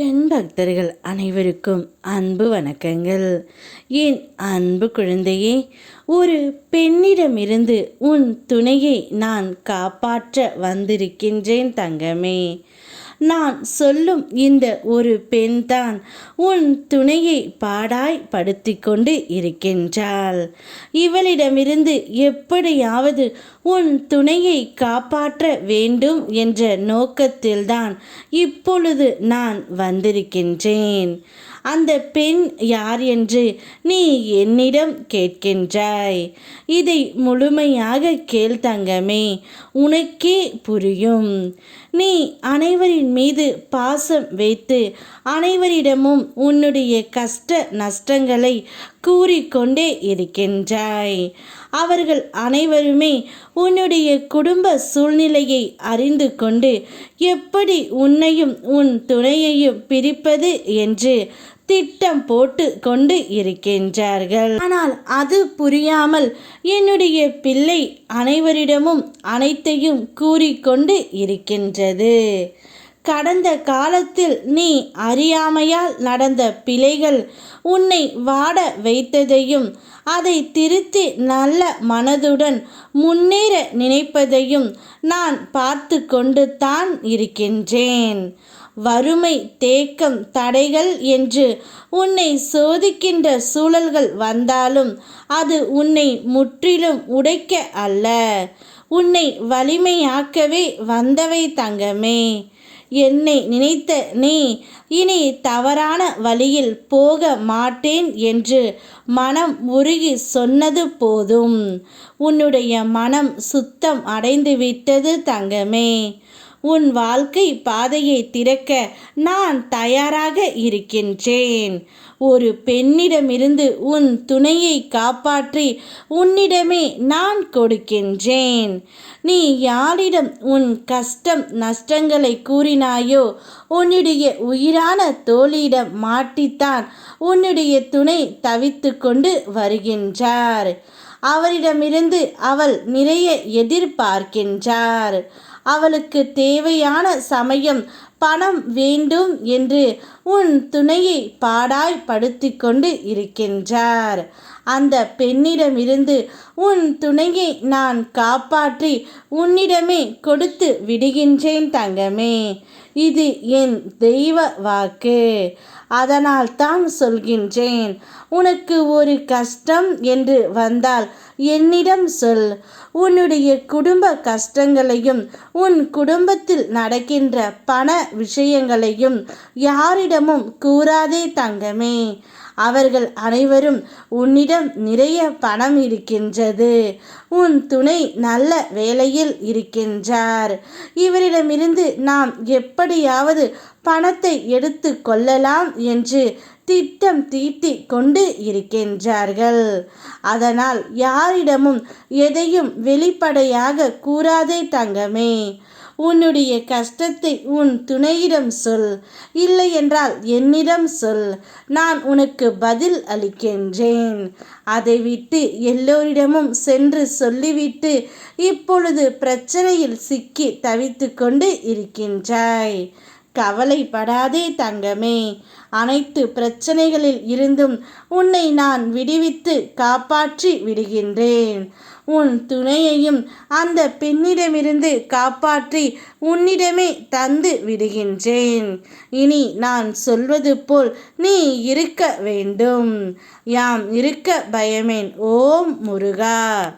என் பக்தர்கள் அனைவருக்கும் அன்பு வணக்கங்கள். என் அன்பு குழந்தையே ஒரு பெண்ணிடமிருந்து உன் துணையை நான் காப்பாற்ற வந்திருக்கின்றேன் தங்கமே. நான் சொல்லும் இந்த ஒரு பெண்தான் உன் துணையை பாடாய் படுத்தி கொண்டு இருக்கின்றாள். இவளிடமிருந்து எப்படியாவது உன் துணையை காப்பாற்ற வேண்டும் என்ற நோக்கத்தில்தான் இப்பொழுது நான் வந்திருக்கின்றேன். அந்த பெண் யார் என்று நீ என்னிடம் கேட்கின்றாய். இதை முழுமையாக கேள் தங்கமே உனக்கே புரியும். நீ அனைவரின் மீது பாசம் வைத்து அனைவரிடமும் உன்னுடைய கஷ்ட நஷ்டங்களை கூறிக்கொண்டே இருக்கின்றாய். அவர்கள் அனைவருமே உன்னுடைய குடும்ப சூழ்நிலையை அறிந்து கொண்டு எப்படி உன்னையும் உன் துணையையும் பிரிப்பது என்று திட்டம் போட்டு கொண்டு இருக்கின்றார்கள். ஆனால் அது புரியாமல் என்னுடைய பிள்ளை அனைவரிடமும் அனைத்தையும் கூறிக்கொண்டு இருக்கின்றது. கடந்த காலத்தில் நீ அறியாமையால் நடந்த பிழைகள் உன்னை வாட வைத்ததையும் அதை திருத்தி நல்ல மனதுடன் முன்னேற நினைப்பதையும் நான் பார்த்து கொண்டு தான் இருக்கின்றேன். வறுமை தேக்கம் தடைகள் என்று உன்னை சோதிக்கின்ற சூழல்கள் வந்தாலும் அது உன்னை முற்றிலும் உடைக்க அல்ல. உன்னை வலிமையாக்கவே வந்தவை தங்கமே. என்னை நினைத்த நீ இனி தவறான வழியில் போக மாட்டேன் என்று மனம் உருகி சொன்னது போதும். உன்னுடைய மனம் சுத்தம் அடைந்து விட்டது தங்கமே. உன் வாழ்க்கை பாதையை திறக்க நான் தயாராக இருக்கின்றேன். ஒரு பெண்ணிடமிருந்து உன் துணையை காப்பாற்றி உன்னிடமே நான் கொடுக்கின்றேன். நீ யாரிடம் உன் கஷ்டம் நஷ்டங்களை கூறினாயோ உன்னுடைய உயிரான தோழியிடம் மாட்டித்தான் உன்னுடைய துணை தவித்து கொண்டு வருகின்றார். அவரிடமிருந்து அவள் நிறைய எதிர்பார்க்கின்றார். அவளுக்கு தேவையான சமயம் பணம் வேண்டும் என்று உன் துணையை பாடாய் படுத்தி கொண்டு இருக்கின்றார். அந்த பெண்ணிடமிருந்து உன் துணையை நான் காப்பாற்றி உன்னிடமே கொடுத்து விடுகின்றேன் தங்கமே. இது என் தெய்வ வாக்கு. அதனால் தான் சொல்கின்றேன் உனக்கு ஒரு கஷ்டம் என்று வந்தால் என்னிடம் சொல். உன்னுடைய குடும்ப கஷ்டங்களையும் உன் குடும்பத்தில் நடக்கின்ற பண விஷயங்களையும் யாரிடமும் கூறாதே தங்கமே. அவர்கள் அனைவரும் உன்னிடம் நிறைய பணம் இருக்கின்றது. உன் துணை நல்ல வேலையில் இருக்கின்றார். இவரிடமிருந்து நாம் எப்படியாவது பணத்தை எடுத்து கொள்ளலாம் என்று திட்டம் தீட்டி கொண்டு இருக்கின்றார்கள். அதனால் யாரிடமும் எதையும் வெளிப்படையாக கூறாதே தங்கமே. உன்னுடைய கஷ்டத்தை உன் துணையிடம் சொல். இல்லை என்றால் என்னிடம் சொல். நான் உனக்கு பதில் அளிக்கின்றேன். அதை விட்டு எல்லோரிடமும் சென்று சொல்லிவிட்டு இப்பொழுது பிரச்சனையில் சிக்கி தவித்து கொண்டு இருக்கின்றாய். கவலைப்படாதே தங்கமே. அனைத்து பிரச்சனைகளில் இருந்தும் உன்னை நான் விடுவித்து காப்பாற்றி விடுகின்றேன். உன் துணையையும் அந்த பெண்ணிடமிருந்து காப்பாற்றி உன்னிடமே தந்து விடுகின்றேன். இனி நான் சொல்வது போல் நீ இருக்க வேண்டும். யாம் இருக்க பயமேன். ஓம் முருகா.